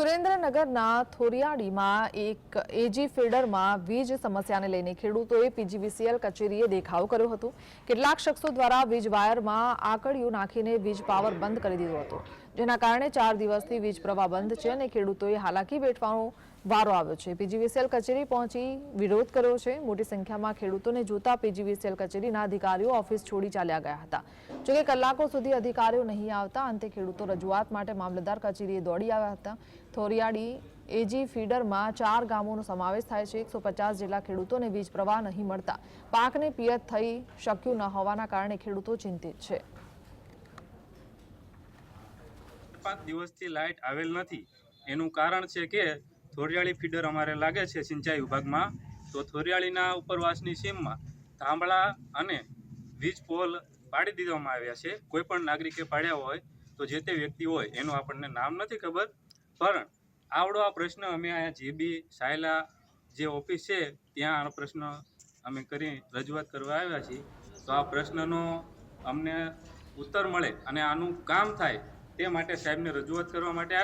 સુરેન્દ્રનગરના થોરિયાડીમાં એક એજી ફીડરમાં વીજ સમસ્યાને લઈને ખેડૂતોએ પીજીવીસીએલ કચેરીએ દેખાવ કર્યો હતો. કેટલાક શખ્સો દ્વારા વીજ વાયરમાં આકડિયું નાખીને વીજ પાવર બંધ કરી દીધો હતો. જેના કારણે ચાર દિવસથી વીજ પ્રવાહ બંધ છે અને ખેડૂતોએ હાલાકી વેઠવાનો વારો આવ્યો છે. પીજીવીસીએલ કચેરી પહોંચી વિરોધ કર્યો છે. મોટી સંખ્યામાં ખેડૂતોને જોતા પીજીવીસીએલ કચેરીના અધિકારીઓ ઓફિસ છોડી ચાલ્યા ગયા હતા. જોકે કલાકો સુધી અધિકારીઓ નહીં આવતા, અંતે ખેડૂતો રજૂઆત માટે મામલતદાર કચેરીએ દોડી આવ્યા હતા. થોરિયાડી એજી ફીડરમાં ચાર ગામોનો સમાવેશ થાય છે. એકસો પચાસ જેટલા ખેડૂતોને વીજ પ્રવાહ નહીં મળતા. પાકને પિયત થઈ શક્યું ન હોવાના કારણે ખેડૂતો ચિંતિત છે. પાંચ દિવસથી લાઇટ આવેલ નથી. એનું કારણ છે કે થોરિયાળી ફીડર અમારે લાગે છે સિંચાઈ વિભાગમાં. તો થોરિયાળીના ઉપરવાસની સીમમાં થાંભળા અને વીજ પોલ પાડી દીધવામાં આવ્યા છે. કોઈ પણ નાગરિકે પાડ્યા હોય તો જે તે વ્યક્તિ હોય એનું આપણને નામ નથી ખબર. પણ આવડો આ પ્રશ્ન અમે અહીંયા જીબી સાયલા જે ઓફિસ છે, ત્યાં આ પ્રશ્ન અમે કરી રજૂઆત કરવા આવ્યા છીએ. તો આ પ્રશ્નનો અમને ઉત્તર મળે અને આનું કામ થાય તે માટે સાહેબને રજૂઆત કરવા માટે